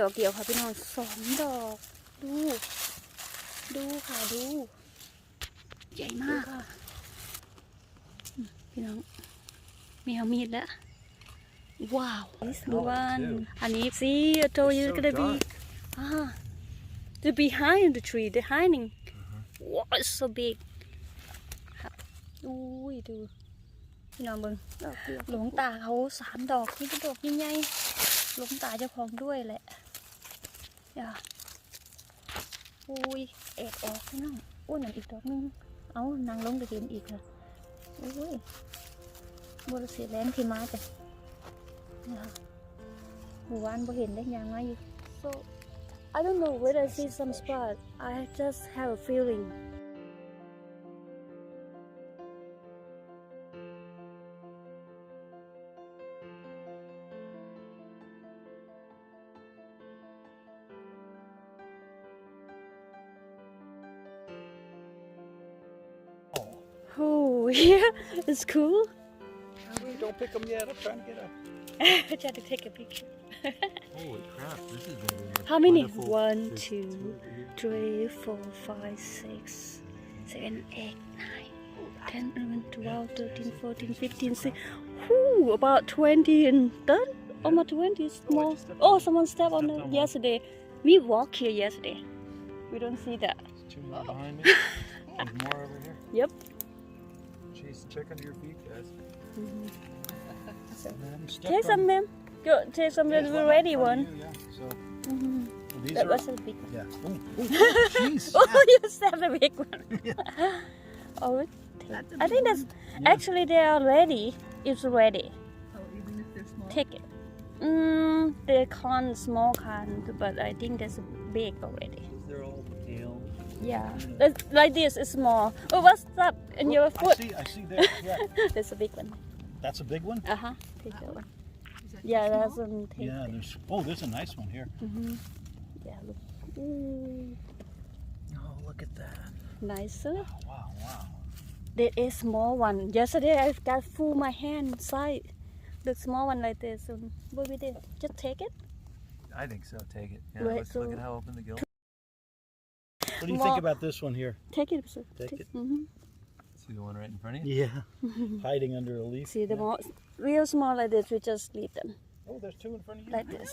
ดอกเดียวค่ะพี่น้องสองดอก ดู ดูค่ะดู ใหญ่มากค่ะอืมพี่น้องมีเอามีดแล้ว ว้าวดูวันอันนี้ see I told you it's gonna be ah the behind the tree the hiding wow it's so big ครับอุ้ยดูพี่น้องเบิ่งดอกเดียวหลวงตาเขาสามดอกนี่เป็นดอกใหญ่ๆหลวงตาเจ้าของด้วยแหละ จ้าอุ้ยเอ็ดออกพี่น้องอ้วนอีกดอกนึงเอานางลงตะเห็นอีกค่ะอุ้ยบริสีแรงที่มาจ้ะหมู่บ้านบ่เห็นได้ยังไงอยู่ so I don't know whether I see some spot I just have a feeling Oh, yeah, it's cool. Don't pick them yet. I'm trying to get up. I tried to take a picture. Holy crap! This is gonna be How many? wonderful. One, There's two, over here. Three, four, five, six, seven, eight, nine, ten, eleven, twelve, thirteen, fourteen, fifteen, sixteen. Whoo, about 20 and done? Almost 20 is Oh, more. just Oh, someone stepped on stepped it on one. yesterday. We walked here yesterday. We don't see that. There's two more behind me. Oh, there's more over here. Yep. Jeez, check under your feet, guys. So, Man, you Take some, on- ma'am. Go, take some Yeah, of the one ready one. you, yeah. So Mhm. well, these That are. was a big one. Yeah. Oh, oh, jeez. Oh, you stabbed the big one. oh, I think that's Yeah. actually they are ready. It's ready. Oh, even if they're small. Take it. Mm, the con small con, but I think that's big already. They're all pale. Yeah, like this is small. Oh, what's up in your foot? I foot? see. I see there. Yeah. That's a big one. That's a big one. Uh huh. Take that one. That Yeah, too that's one. Take Yeah. There's. Oh, there's a nice one here. Mm-hmm. Yeah, look. Ooh, Oh, look at that. nicer. Wow. Wow. Wow. There is small one. Yesterday I got full my hand side. The small one like this. Um, what we did? Just take it. I think so. Take it. Yeah, Right, let's look at how open the gill. What do you Well- think about this one here? Take it. sir. Take it. Mm-hmm. See the one right in front of you? Yeah. Hiding under a leaf. See the Yeah. more real small like this. We just leave them Oh, there's two in front of you. like this.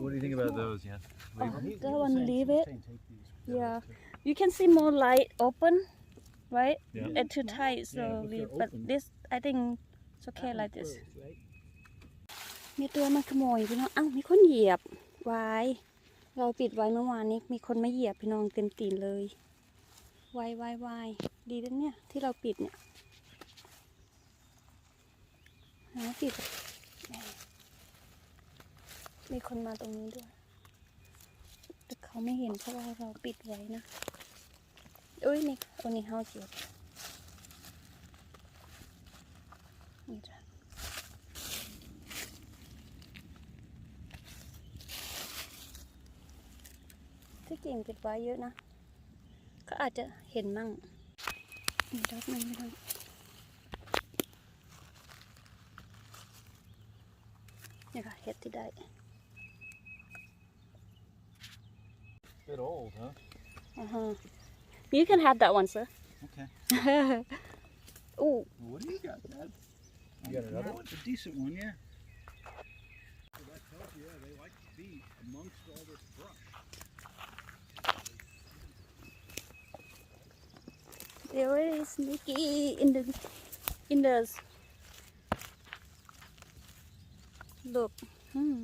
What do you think about those? Yeah. Leave Oh, them? He- he that was one saying- leave he was it. saying take these. Yeah. You can see more light open, right? Yeah. And too tight, so Yeah, if they're leave. But open. this, I think, it's okay like this. Close, right? มีตัวมันขโมยพี่น้องอ้าวมีคนเหยียบไว้ เราปิดไว้เมื่อวานนี้มีคนมาเหยียบพี่น้องเต็มตีนเลยไวไวไวดีนะเนี่ย ที่เราปิดเนี่ยหาปิด มีคนมาตรงนี้ด้วยแต่เขาไม่เห็นเพราะว่าเราปิดไว้นะอุ้ยนี่โอ้นี่เฮาเสียบนี่จ้ะ ที่จริงปิดไว้เยอะนะ ก็อาจจะเห็นมั่งมีดอกหนึงไม่ต้องนี่ค่ะเห็ดที่ได้ Bit old, huh? อ่าฮะ You can have that one sir Okay. อู้ What do you got, Dad? You got another one? It's a decent one, yeah. That tells you, yeah, they like to be amongst all this brush. They're very sneaky in the in the look. Hmm.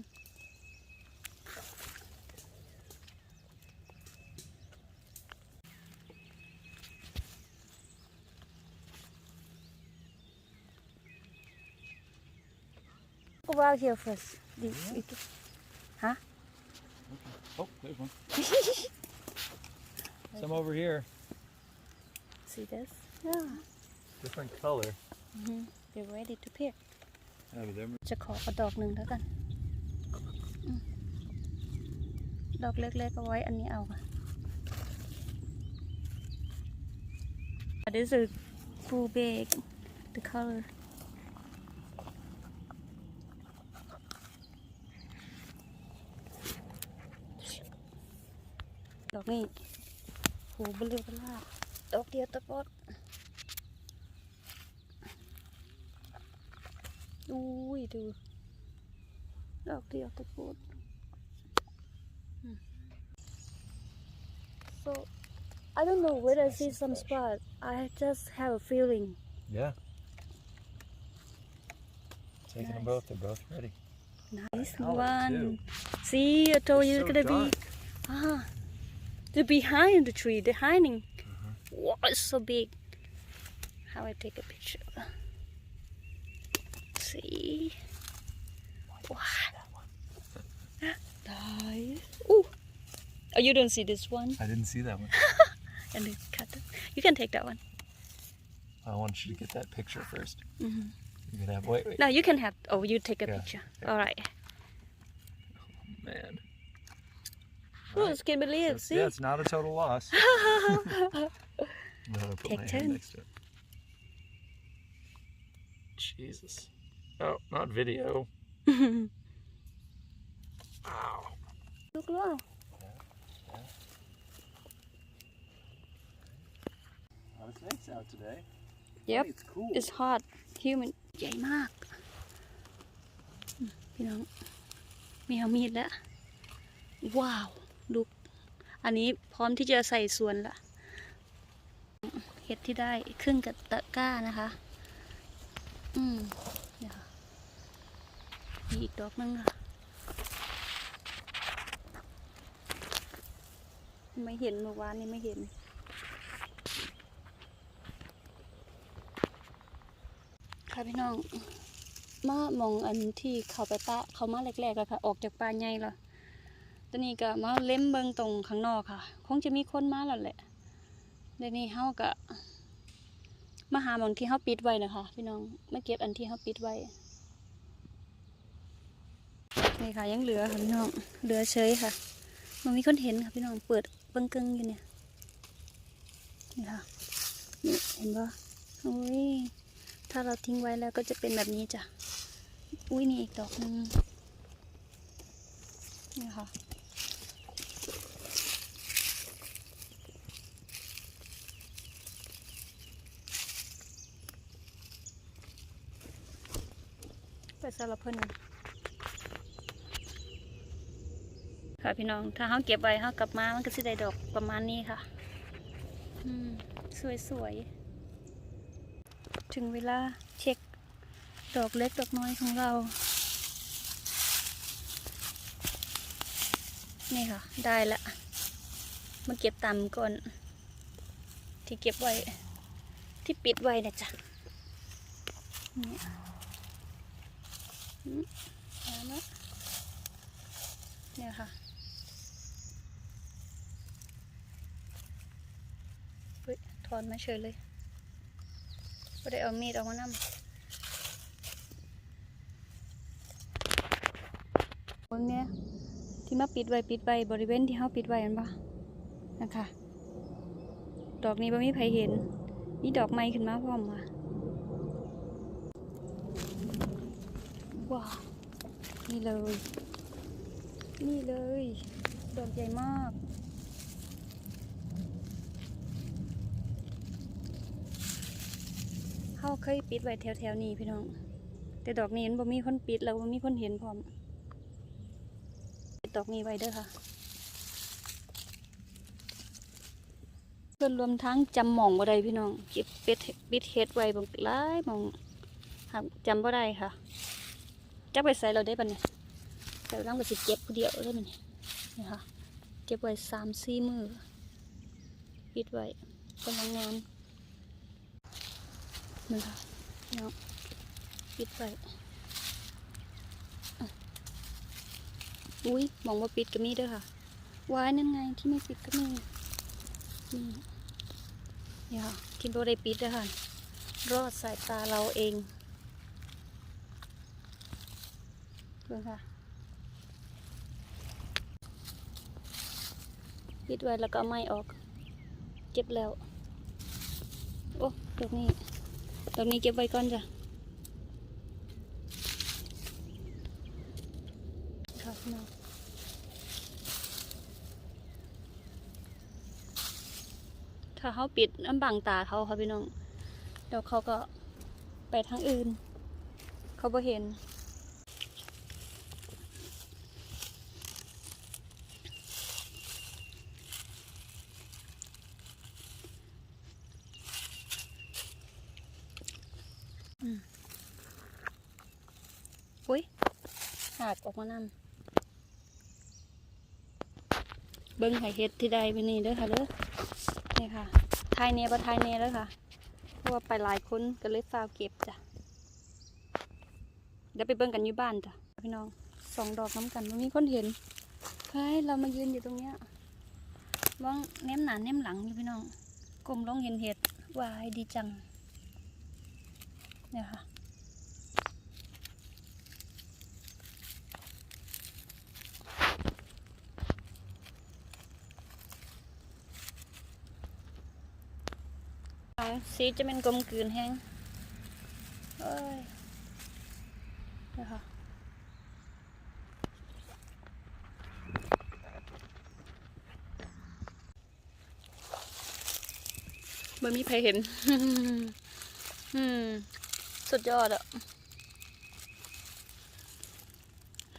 Go out here first. This- you can- Oh, there's one. Some over here. See this? Yeah. Different color. hmm They're ready to pick. Yeah, but they're จะขอกระดอกหนึ่งแล้วกันอืมดอกเล็กๆเอาไว้อันนี้เอาค่ะ This is full big the color ดอกนี่โหเบลือเบล่า ดอกเดียวตะปดอุ้ยดู ดอกเดียวตะปดอืม so I don't know whether I see some spot I just have a feeling Yeah. Taking them Nice. both. They're both ready. nice Color, one too. see I told you so it's gonna be dark. ah the behind the tree the hiding Mm-hmm. wow it's so big how I take a picture see wow nice Ooh. oh you don't see this one I didn't see that one. and then cut it you can take that one I want you to get that picture first. Mhm. You can have. Wait, wait. no you can have oh you take a Yeah, picture yeah. all right Man. oh it's can believe So, see yeah, it's not a total loss. I'm gonna put Take my turn. hand next to it. Jesus. Oh, not video. Ow. Look around. A lot of snakes out today. Yep, It's cool. it's hot. Human ใหญ่มากอืมพี่น้อง มีเอามีดแล้ว ว้าว ลูก อันนี้พร้อมที่จะใส่ส่วนละเห็ดที่ได้ครึ่งกับตะกร้านะคะ อืมเดี๋ยวค่ะมีอีกดอกนึงค่ะ ไม่เห็นเมื่อวานนี้ไม่เห็นค่ะพี่น้องมามองอันที่เขาไปปะเขามาแรกๆแล้วค่ะ ออกจากป่าใหญ่แล้ว ตอนนี้ก็มาเล่มเบิงตรงข้างนอกค่ะ คงจะมีคนมาแล้วแหละเดี๋ยวนี้เฮาก็มาหาหมองที่เฮาปิดไว้นะคะพี่น้องมาเก็บอันที่เฮาปิดไว้นี่ค่ะยังเหลือค่ะพี่น้องเหลือเฉยค่ะ มันมีคนเห็นค่ะพี่น้องเปิดเบิงเกิงอยู่เนี่ยนี่ค่ะนี่เห็นปะโอ้ยถ้าเราทิ้งไว้แล้วก็จะเป็นแบบนี้จ้ะอุ้ยนี่อีกดอกหนึงนี่ค่ะ ไปสำหรับเพื่อนนค่ะพี่น้อง ถ้าเขาเก็บไว้เขากลับมา มันก็สิได้ดอกประมาณนี้ค่ะ อืม สวยๆ ถึงเวลาเช็คดอกเล็กดอกน้อยของเรา นี่ค่ะ ได้ละ มาเก็บตามก่อน ที่เก็บไว้ ที่ปิดไว้นะจ๊ะนี่อืม เอาละเนี่ยค่ะเฮ้ยถอนมาเฉยเลยก็ได้เอามีดออกมานำเบิ่งเนี่ยที่มาปิดไว้ปิดไว้บริเวณที่เฮาปิดไว้นั่นปะนะคะ ดอกนี้บ่มีใครเห็น มีดอกไม้ขึ้นมาพร้อมว่ะ ว้าวนี่เลย นี่เลยดอกใหญ่มากเขาเคยปิดไว้แถวๆนี้พี่น้อง แต่ดอกนี้มันบ่มีคนปิดแล้วบ่มีคนเห็นพร้อมดอกนี้ไว้เด้อค่ะเพื่อนรวมทั้งจำหม่องบ่ได้พี่น้องเก็บป็ดปิดเฮ็ดไว้บางหลายหม่องหากจำบ่ได้ค่ะ จักไปใส่เราได้ปะเนี่ยแต่เราก็สิเก็บผู้เดียวได้มันนี่ค่ะเก็บไว้สามสี่มือปิดไว้กำลังงามนี่ค่ะเนาะปิดไปอะอุ้ยมองว่าปิดก็มีด้วยค่ะวายนั่นไงที่ไม่ปิดก็มีนี่นี่ค่ะกินโบได้ปิดด้วยค่ะรอดสายตาเราเอง ดูค่ะปิดไว้แล้วก็ไม้ออก เก็บแล้ว โอ้ตรงนี้ตรงนี้เก็บไว้ก่อนจ้ะครับเนาะถ้าเขาปิดน้ำบังตาเขาค่ะพี่น้องเดี๋ยวเขาก็ไปทางอื่น เขาบ่เห็น อุ้ยหากออกมานำเบิ้งไข่เห็ดที่ใดไปนี่เด้อค่ะเด้อนี่ค่ะทายเนบ่ทายเนยแล้วค่ะ เพราะว่าไปหลายคนก็เลยฟาวเก็บจ้ะเดี๋ยวไปเบิ่งกันอยู่บ้านจ้ะพี่น้องสองดอกน้ำกันมันมีคนเห็นใครเรามายืนอยู่ตรงเนี้ยมองแนมหนาแนมหลังอยู่พี่น้องกลมลองเห็นเห็ดวายดีจัง เนี่ยค่ะ สีจะเป็นกลมกลืนแห้งเอ้ยเดี๋ยค่ะมันมีใครเห็น อืม สุดยอดอะ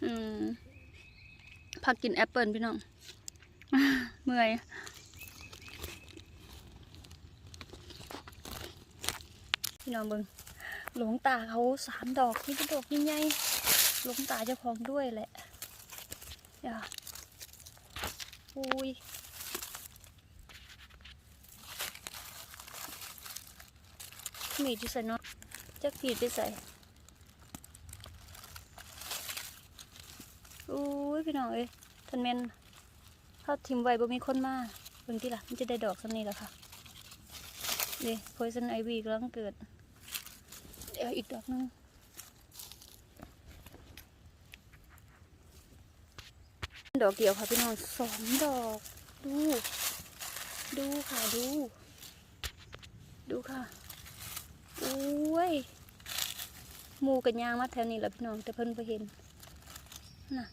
อืมพักกินแอปเปิลพี่น้อง เมื่อย พี่น้องเบิงหลวงตาเขาสามดอกนี่เป็นดอกใหญ่หลวงตาเจ้าของด้วยแหละอย่าอุ้ยมีดที่ใส่เนาะ จักผีดที่ใส่อุ้ยพี่น้องเอ้ยทันเมนถ้าทิมไว้บ่มีคนมาเบิ่งที่ละมันจะได้ดอกสักนี้แหละค่ะเดี๋ยวโพยซันไอวีกำลังเกิด เดี๋ยวอีกดอกหนึงดอกเดียวค่ะพี่น้องสองดอก ดู ดูค่ะดู ดูค่ะโอ้ย มูกันยางมาแถวนี้แหละพี่น้องแต่เพิ่นไปเห็นน่ะ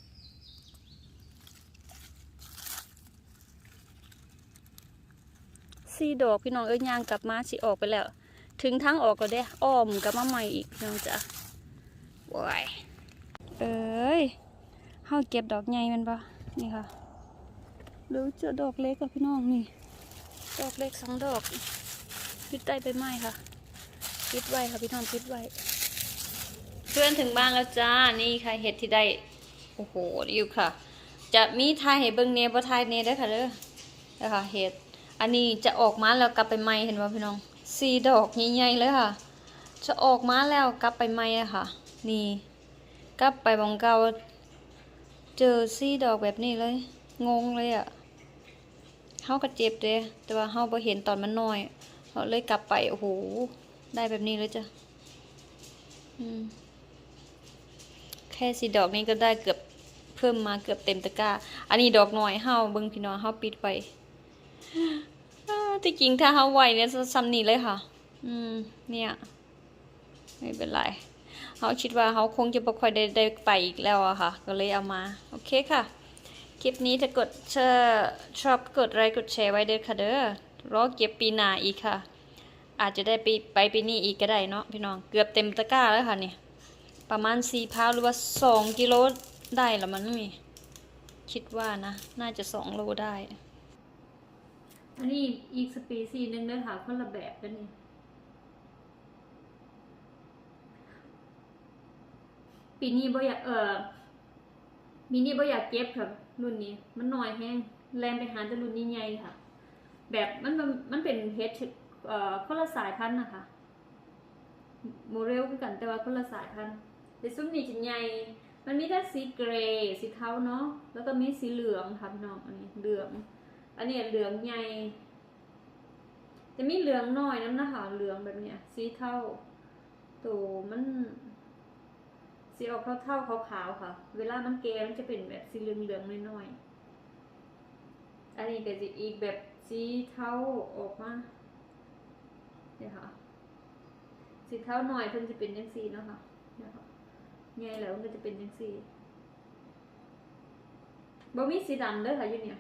สี่ดอกพี่น้องเอ้ยยางกลับมาสิออกไปแล้ว ถึงทางออกก็ได้อ้อมกลับมาใหม่อีกพี่น้องจ้ะว้ายเอ้ยเฮาเก็บดอกใหญ่มันปะนี่ค่ะดูเจอดอกเล็กกับพี่น้องนี่ ดอกเล็กสองดอกปิดใต้ใบไม้ค่ะปิดไว้ค่ะพี่น้องปิดไว้ เพื่อนถึงบ้านแล้วจ้า นี่ค่ะเห็ดที่ได้ โอ้โหอยู่ค่ะ จะมีทายเห็ดเบิงเนบ่ทายเนได้ค่ะเด้อนะคะเห็ด อันนี้จะออกมาแล้วกลับไปไหมเห็นว่าพี่น้องสี่ดอกใหญ่ๆเลยค่ะ จะออกมาแล้วกลับไปไหมอะค่ะ นี่ กลับไปบองเก่าเจอสี่ดอกแบบนี้เลย งงเลยอะเฮาก็เจ็บเด้แต่ว่าเฮาบ่เห็นตอนมันน้อยเราเลยกลับไป โอ้โห ได้แบบนี้เลยจ้ะ อืม ค่สีดอกนี้ก็ได้เกือบเพิ่มมาเกือบเต็มตะกร้า อันนี้ดอกน้อยเฮาเบิ่งพี่น้องเฮาปิดไปที่จริงถ้าเขาไหวเนี่ยจะซ้ำนี่เลยค่ะ อืม เนี่ยไม่เป็นไรเขาคิดว่าเขาคงจะบ่ค่อยได้ได้ไปอีกแล้วอะค่ะ ก็เลยเอามา โอเคค่ะ คลิปนี้ถ้ากดชอชอบกดไลค์กดแชร์ไว้เด้อค่ะเด้อรอเก็บปีหน้าอีกค่ะ อาจจะได้ไปไปปีนี้อีกก็ได้เนาะพี่น้อง เกือบเต็มตะกร้าแล้วค่ะเนี่ย ประมาณสี่พาวหรือว่าสองกิโลได้ละมันนี่คิดว่านะ น่าจะสองโลได้ อันนี้อีกสปีซีหนึ่งเลยค่ะคนละแบบกันนี่ปีนี้บ่อยากเออมีนี่บ่อยากเก็บค่ะรุ่นนี้ มันน้อยแห้งแรงไปหาแต่รุ่นนี้ใหญ่ค่ะ แบบมันมันมันเป็นเฮดเอ่อคนละสายพันธุ์นะคะโมเรลคือกันแต่ว่าคนละสายพันธุ์ แต่ซุ้มนี่จะใหญ่ มันมีแต่สีเกรย์สีเทาเนาะ แล้วก็มีสีเหลืองค่ะพี่น้อง อันนี้เหลือง อันนี้เหลืองใหญ่ จะมีเหลืองน้อยน้ำนะคะเหลืองแบบเนี้ย สีเทาตัวมันสีออกเท่าๆขาวๆค่ะ เวลามันแก่มันจะเป็นแบบสีเหลืองๆน้อยๆ อันนี้ก็จะอีกแบบสีเทาออกมาเนี่ยค่ะ สีเทาหน่อยเพิ่นจะเป็นยังสีเนาะค่ะเนี่ยค่ะ ใงญ่แล้วมันจะเป็นยังซี่บ่มีสีดำเด้อค่ะยูเนี่ย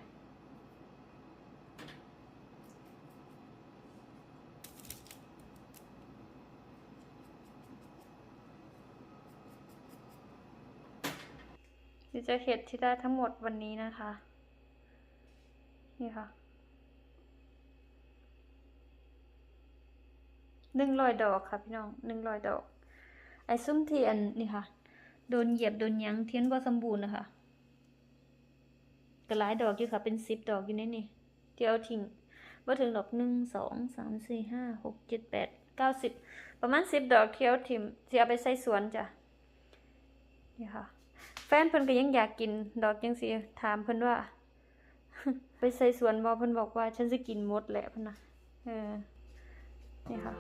นี่จะเห็ดที่ได้ทั้งหมดวันนี้นะคะ นี่ค่ะหนึ่งรอยดอกค่ะพี่น้องหนึ่งรอยดอก ไอซุ่มเทียนนี่ค่ะ โดนเหยียบโดนยั้งเทียนบ่สมบูรณ์นะคะก็หลายดอกอยู่ค่ะ เป็นสิบดอกอยู่ในนี่เที่เอาทิ้งว่าถึงดอกหนึ่งสองสามสี่ห้าหกเจ็ดแปดเก้าสิบประมาณสิบดอกเที่เอาทิ้งที่เอาไปใส่สวนจ้ะนี่ค่ะ แฟนเพิ่นก็ยังอยากกินดอกจังสิถามเพิ่นว่า ไปใส่สวนบ่เพิ่นบอกว่า ฉันจะกินหมดแหละเพิ่นนะเออนี่ค่ะ